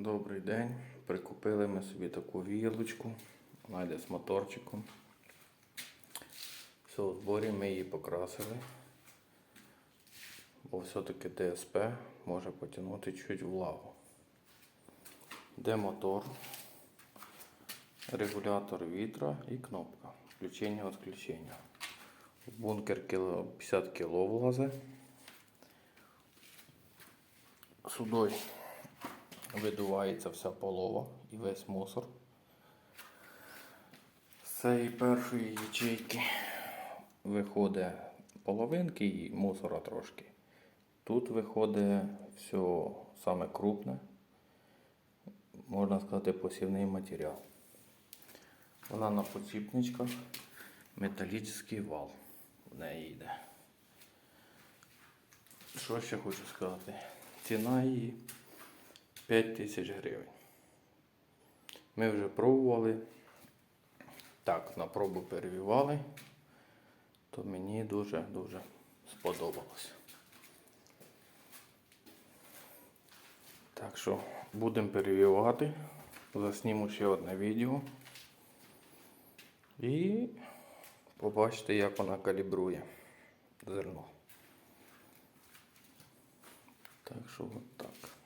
Добрий день. Прикупили ми собі таку вілочку. Вона йде з моторчиком. Все у зборі ми її покрасили. Бо все-таки ДСП може потягнути чуть влагу. Де мотор, регулятор вітра і кнопка. Включення-відключення. В бункер 50 кг влазить. Сюди видувається вся полова і весь мусор. З цієї першої ячейки виходить половинки і мусора трошки. Тут виходить все саме крупне, можна сказати, посівний матеріал. Вона на поціпничках, металічний вал в неї йде. Що ще хочу сказати? Ціна її 5 тисяч гривень. Ми вже пробували. Так, на пробу перевівали, то мені дуже-дуже сподобалося. Так що будемо перевівати. Засніму ще одне відео. І побачите, як вона калібрує зерно. Так що от так.